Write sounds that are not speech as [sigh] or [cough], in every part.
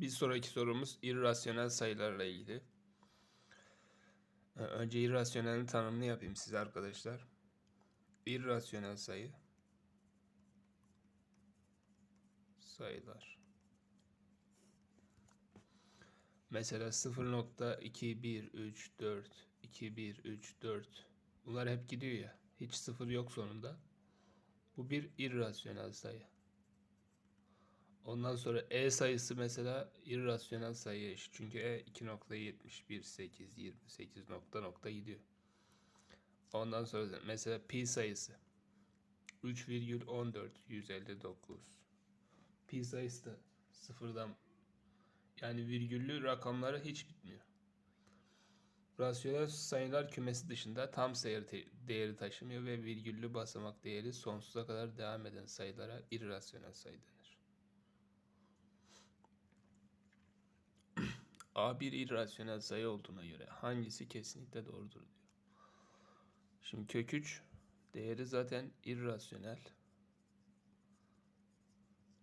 Bir sonraki sorumuz irrasyonel sayılarla ilgili. Ee, Önce irrasyonelin tanımını yapayım size arkadaşlar. İrrasyonel sayı sayılar. Mesela 0.2134 2134 bunlar hep gidiyor ya. Hiç sıfır yok sonunda. Bu bir irrasyonel sayı. Ondan sonra e sayısı mesela irrasyonel sayıya eşit. Çünkü e 2.71828 nokta nokta gidiyor. Ondan sonra mesela pi sayısı 3,14159. Pi sayısı da sıfırdan yani virgüllü rakamları hiç bitmiyor. Rasyonel sayılar kümesi dışında tam sayı değeri taşımıyor ve virgüllü basamak değeri sonsuza kadar devam eden sayılara irrasyonel sayı denir. A bir irrasyonel sayı olduğuna göre hangisi kesinlikle doğrudur diyor. Şimdi kök 3 değeri zaten irrasyonel.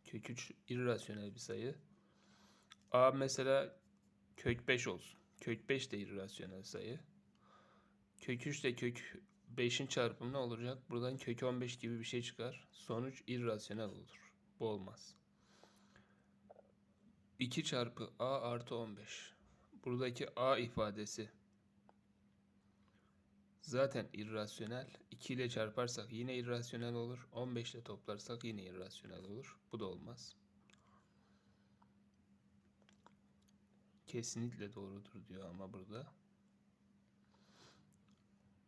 Kök 3 irrasyonel bir sayı. A mesela kök 5 olsun. Kök 5 de irrasyonel sayı. Kök 3 ile kök 5'in çarpımı ne olacak? Buradan kök 15 gibi bir şey çıkar. Sonuç irrasyonel olur. Bu olmaz. 2 çarpı a artı 15. Buradaki a ifadesi zaten irrasyonel. 2 ile çarparsak yine irrasyonel olur. 15 ile toplarsak yine irrasyonel olur. Bu da olmaz. Kesinlikle doğrudur diyor ama burada.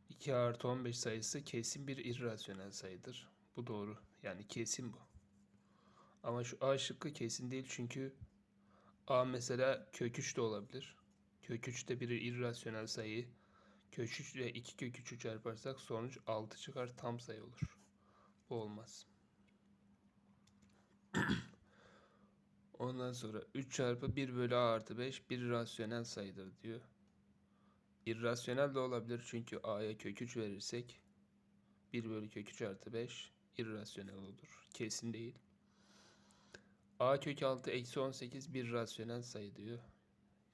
2 artı 15 sayısı kesin bir irrasyonel sayıdır. Bu doğru. Yani kesin bu. Ama şu A şıkkı kesin değil çünkü A mesela kök 3 de olabilir. Kök 3 de bir irrasyonel sayı. Kök 3 ile 2 kök 3'ü çarparsak sonuç 6 çıkar tam sayı olur. Bu olmaz. [clears throat] Ondan sonra 3 çarpı 1 bölü A artı 5 bir rasyonel sayıdır diyor. İrrasyonel de olabilir çünkü A'ya kök 3 verirsek 1 bölü kök 3 artı 5 irrasyonel olur. Kesin değil. A kök 6 eksi 18 bir rasyonel sayı diyor.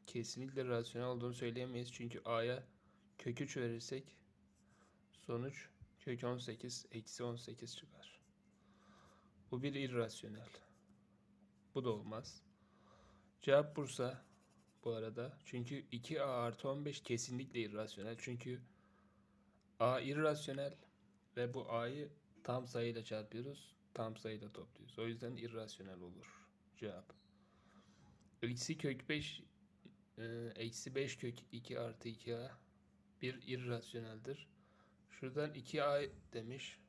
Kesinlikle rasyonel olduğunu söyleyemeyiz çünkü A'ya kök 3 verirsek sonuç kök 18 eksi 18 çıkar. Bu bir irrasyonel. Bu da olmaz. Cevap Bursa bu arada. Çünkü 2A artı 15 kesinlikle irrasyonel. Çünkü A irrasyonel ve bu A'yı tam sayıyla çarpıyoruz. Tam sayıyla topluyoruz. O yüzden irrasyonel olur. Cevap. Eksi kök 5 e, eksi 5 kök 2 artı 2A bir irrasyoneldir. Şuradan 2A demiş.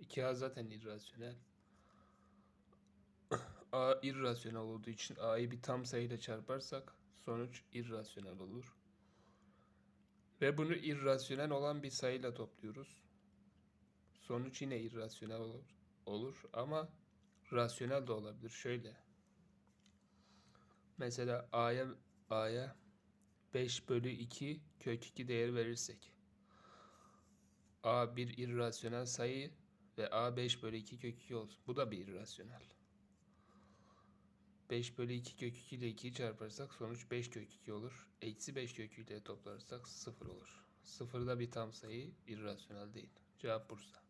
2A zaten irrasyonel. A irrasyonel olduğu için A'yı bir tam sayıyla çarparsak sonuç irrasyonel olur. Ve bunu irrasyonel olan bir sayıyla topluyoruz. Sonuç yine irrasyonel olur, olur ama rasyonel de olabilir. Şöyle. Mesela A'ya A'ya 5 bölü 2 kök 2 değer verirsek A bir irrasyonel sayı ve A 5 bölü 2 kök 2 olsun. Bu da bir irrasyonel. 5 bölü 2 kök 2 ile 2'yi çarparsak sonuç 5 kök 2 olur. Eksi 5 kök 2 ile toplarsak 0 olur. 0 da bir tam sayı irrasyonel değil. Cevap Bursa.